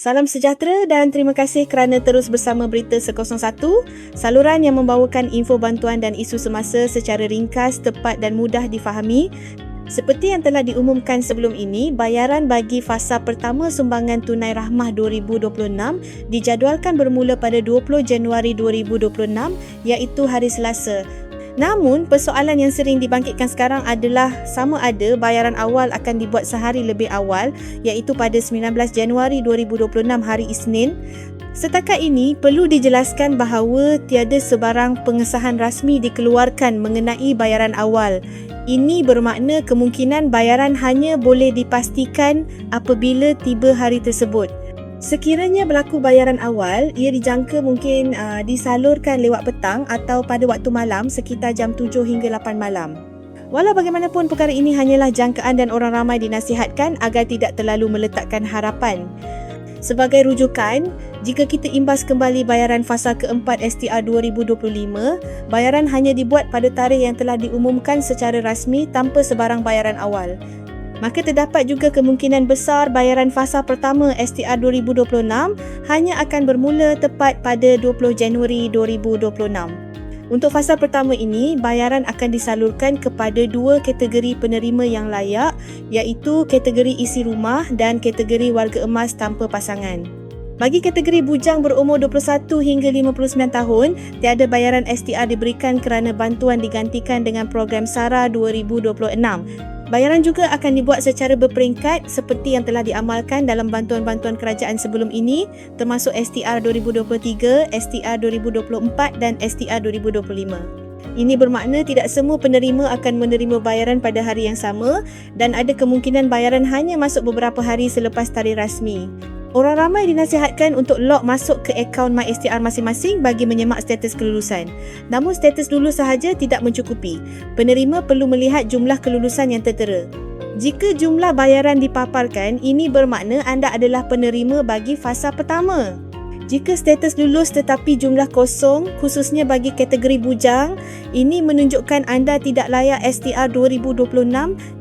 Salam sejahtera dan terima kasih kerana terus bersama Berita 101, saluran yang membawakan info bantuan dan isu semasa secara ringkas, tepat dan mudah difahami. Seperti yang telah diumumkan sebelum ini, bayaran bagi fasa pertama sumbangan tunai rahmah 2026 dijadualkan bermula pada 20 Januari 2026 iaitu hari Selasa. Namun, persoalan yang sering dibangkitkan sekarang adalah sama ada bayaran awal akan dibuat sehari lebih awal iaitu pada 19 Januari 2026 hari Isnin. Setakat ini, perlu dijelaskan bahawa tiada sebarang pengesahan rasmi dikeluarkan mengenai bayaran awal. Ini bermakna kemungkinan bayaran hanya boleh dipastikan apabila tiba hari tersebut. Sekiranya berlaku bayaran awal, ia dijangka mungkin uh, disalurkan lewat petang atau pada waktu malam sekitar jam 7 hingga 8 malam. Walau bagaimanapun perkara ini hanyalah jangkaan dan orang ramai dinasihatkan agar tidak terlalu meletakkan harapan. Sebagai rujukan, jika kita imbas kembali bayaran fasa keempat STR 2025, bayaran hanya dibuat pada tarikh yang telah diumumkan secara rasmi tanpa sebarang bayaran awal maka terdapat juga kemungkinan besar bayaran fasa pertama STR 2026 hanya akan bermula tepat pada 20 Januari 2026. Untuk fasa pertama ini, bayaran akan disalurkan kepada dua kategori penerima yang layak iaitu kategori isi rumah dan kategori warga emas tanpa pasangan. Bagi kategori bujang berumur 21 hingga 59 tahun, tiada bayaran STR diberikan kerana bantuan digantikan dengan program SARA 2026 Bayaran juga akan dibuat secara berperingkat seperti yang telah diamalkan dalam bantuan-bantuan kerajaan sebelum ini termasuk STR 2023, STR 2024 dan STR 2025. Ini bermakna tidak semua penerima akan menerima bayaran pada hari yang sama dan ada kemungkinan bayaran hanya masuk beberapa hari selepas tarikh rasmi. Orang ramai dinasihatkan untuk log masuk ke akaun MySTR masing-masing bagi menyemak status kelulusan. Namun status lulus sahaja tidak mencukupi. Penerima perlu melihat jumlah kelulusan yang tertera. Jika jumlah bayaran dipaparkan, ini bermakna anda adalah penerima bagi fasa pertama. Jika status lulus tetapi jumlah kosong, khususnya bagi kategori bujang, ini menunjukkan anda tidak layak STR 2026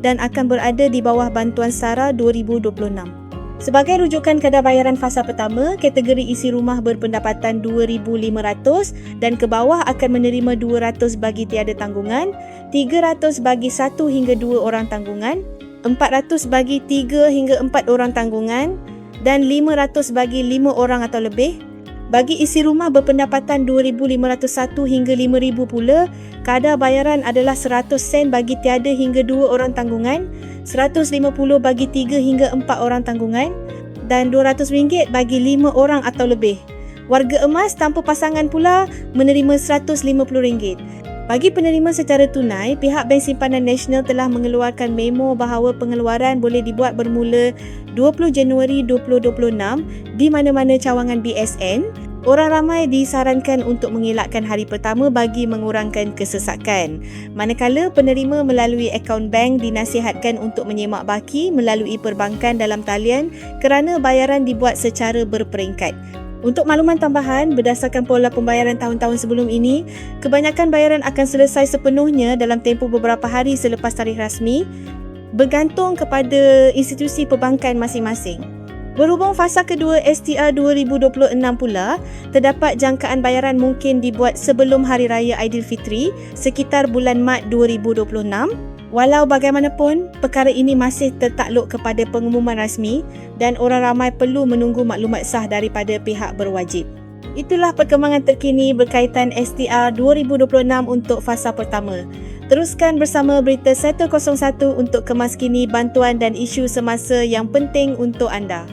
dan akan berada di bawah bantuan SARA 2026. Sebagai rujukan kadar bayaran fasa pertama, kategori isi rumah berpendapatan 2,500 dan ke bawah akan menerima 200 bagi tiada tanggungan, 300 bagi 1 hingga 2 orang tanggungan, 400 bagi 3 hingga 4 orang tanggungan dan 500 bagi 5 orang atau lebih. Bagi isi rumah berpendapatan 2,501 hingga 5,000 pula, kadar bayaran adalah 100 sen bagi tiada hingga 2 orang tanggungan, 150 bagi 3 hingga 4 orang tanggungan dan RM200 bagi 5 orang atau lebih. Warga emas tanpa pasangan pula menerima RM150. Bagi penerima secara tunai, pihak Bank Simpanan Nasional telah mengeluarkan memo bahawa pengeluaran boleh dibuat bermula 20 Januari 2026 di mana-mana cawangan BSN Orang ramai disarankan untuk mengelakkan hari pertama bagi mengurangkan kesesakan. Manakala penerima melalui akaun bank dinasihatkan untuk menyemak baki melalui perbankan dalam talian kerana bayaran dibuat secara berperingkat. Untuk makluman tambahan, berdasarkan pola pembayaran tahun-tahun sebelum ini, kebanyakan bayaran akan selesai sepenuhnya dalam tempoh beberapa hari selepas tarikh rasmi bergantung kepada institusi perbankan masing-masing. Berhubung fasa kedua STR 2026 pula, terdapat jangkaan bayaran mungkin dibuat sebelum Hari Raya Aidilfitri sekitar bulan Mac 2026. Walau bagaimanapun, perkara ini masih tertakluk kepada pengumuman rasmi dan orang ramai perlu menunggu maklumat sah daripada pihak berwajib. Itulah perkembangan terkini berkaitan STR 2026 untuk fasa pertama. Teruskan bersama Berita 101 untuk kemaskini bantuan dan isu semasa yang penting untuk anda.